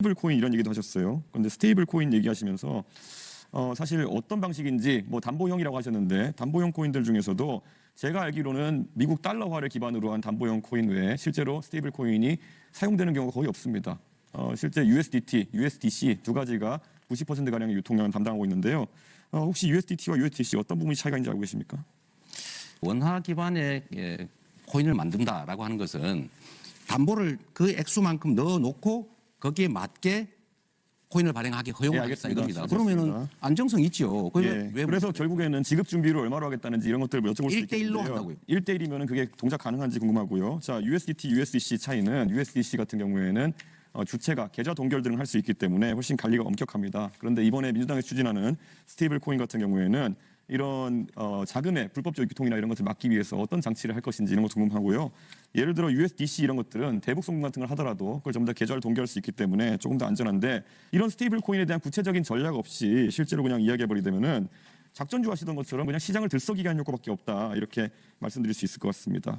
스테이블 코인 이런 얘기도 하셨어요. 그런데 스테이블 코인 얘기하시면서 어, 사실 어떤 방식인지 뭐 담보형이라고 하셨는데 담보형 코인들 중에서도 제가 알기로는 미국 달러화를 기반으로 한 담보형 코인 외에 실제로 스테이블 코인이 사용되는 경우가 거의 없습니다. 어, 실제 USDT, USDC 두 가지가 90% 가량의 유통량을 담당하고 있는데요. 어, 혹시 USDT와 USDC 어떤 부분이 차이가 있는지 알고 계십니까? 원화 기반의 예, 코인을 만든다라고 하는 것은 담보를 그 액수만큼 넣어놓고 거기에 맞게 코인을 발행하게 예, 허용하겠다 알겠습니다. 이겁니다. 그러면은 안정성 있죠. 예, 왜 그래서 결국에는 지급 준비를 얼마로 하겠다는지 이런 것들을 여쭤볼 수 있겠는데요. 한다고요? 1대1이면 그게 동작 가능한지 궁금하고요. 자, USDT, USDC 차이는 USDC 같은 경우에는 어, 주체가 계좌 동결 등을 할 수 있기 때문에 훨씬 관리가 엄격합니다. 그런데 이번에 민주당이 추진하는 스테이블 코인 같은 경우에는 이런 어, 자금의 불법적 유통이나 이런 것을 막기 위해서 어떤 장치를 할 것인지 이런 것도 궁금하고요. 예를 들어 USDC 이런 것들은 대북 송금 같은 걸 하더라도 그걸 전부 다 계좌를 동결할 수 있기 때문에 조금 더 안전한데 이런 스테이블 코인에 대한 구체적인 전략 없이 실제로 그냥 이야기해 버리되면은 작전주 하시던 것처럼 그냥 시장을 들썩이게 한 효과밖에 없다 이렇게 말씀드릴 수 있을 것 같습니다.